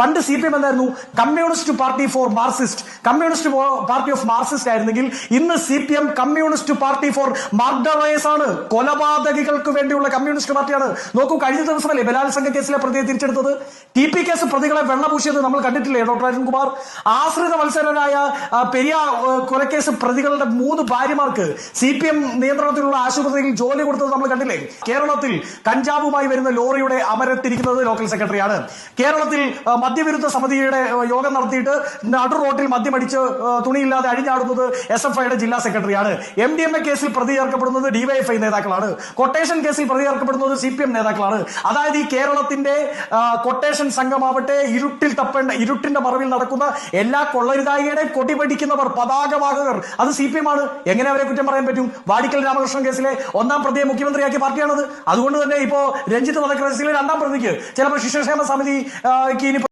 പണ്ട് C P M എന്തായിരുന്നു? Communist party for marxist communist party of marxist ആയിരുന്നെങ്കിൽ ഇന്ന് C P M communist party for murderers ആണ്. കൊലപാതകികൾക്ക് വേണ്ടിയുള്ള കമ്മ്യൂണിസ്റ്റ് പാർട്ടിയാണ്. നോക്കൂ കഴിഞ്ഞ ദിവസമല്ലേ ബലാത്സംഗ കേസിലെ പ്രതിയെ തിരിച്ചെടുത്തത്? ടി പി കേസ് പ്രതികളെ വെള്ളപൂശിയത് നമ്മൾ കണ്ടിട്ടില്ലേ ഡോക്ടർ അരുൺകുമാർ ആശ്രിത മത്സരനായ പെരിയ കൊലക്കേസ് പ്രതികളുടെ മൂന്ന് ഭാര്യമാർക്ക് സി പി എം നിയന്ത്രണത്തിലുള്ള ആശുപത്രിയിൽ ജോലി കൊടുത്തത് നമ്മൾ കണ്ടില്ലേ? കേരളത്തിൽ കഞ്ചാവുമായി വരുന്ന ലോറിയുടെ അമരത്തിരിക്കുന്നത് ലോക്കൽ സെക്രട്ടറിയാണ്. കേരളത്തിൽ മദ്യവിരുദ്ധ സമിതിയുടെ യോഗം നടത്തിയിട്ട് നടു റോട്ടിൽ മദ്യമടിച്ച് തുണിയില്ലാതെ അഴിഞ്ഞാടുന്നത് എസ് എഫ് ഐയുടെ ജില്ലാ സെക്രട്ടറിയാണ്. എം ഡി എം എ കേസിൽ പ്രതി ചേർക്കപ്പെടുന്നത് ഡിവൈഎഫ്ഐ നേതാക്കളാണ്. കൊട്ടേഷൻ കേസിൽ പ്രതി ചേർക്കപ്പെടുന്നത് സി പി എം നേതാക്കളാണ്. അതായത് ഈ കേരളത്തിന്റെ കൊട്ടേഷൻ സംഘമാവട്ടെ ഇരുട്ടിൽ തപ്പേണ്ട ഇരുട്ടിന്റെ മറവിൽ നടക്കുന്ന എല്ലാ കൊള്ളരുതായിയുടെ കൊടിപടിക്കുന്നവർ പതാകവാഹകർ അത് സി പി എം ആണ്. എങ്ങനെ അവരെ കുറ്റം പറയാൻ പറ്റും? വാടിക്കൽ രാമകൃഷ്ണൻ കേസിലെ ഒന്നാം പ്രതിയെ മുഖ്യമന്ത്രിയാക്കിയ പാർട്ടിയാണത്. അതുകൊണ്ട് തന്നെ ഇപ്പോ രഞ്ജിത്ത് വധക്കേസിലെ രണ്ടാം പ്രതിക്ക് ചിലപ്പോൾ ശിശുക്ഷേമ സമിതിക്ക്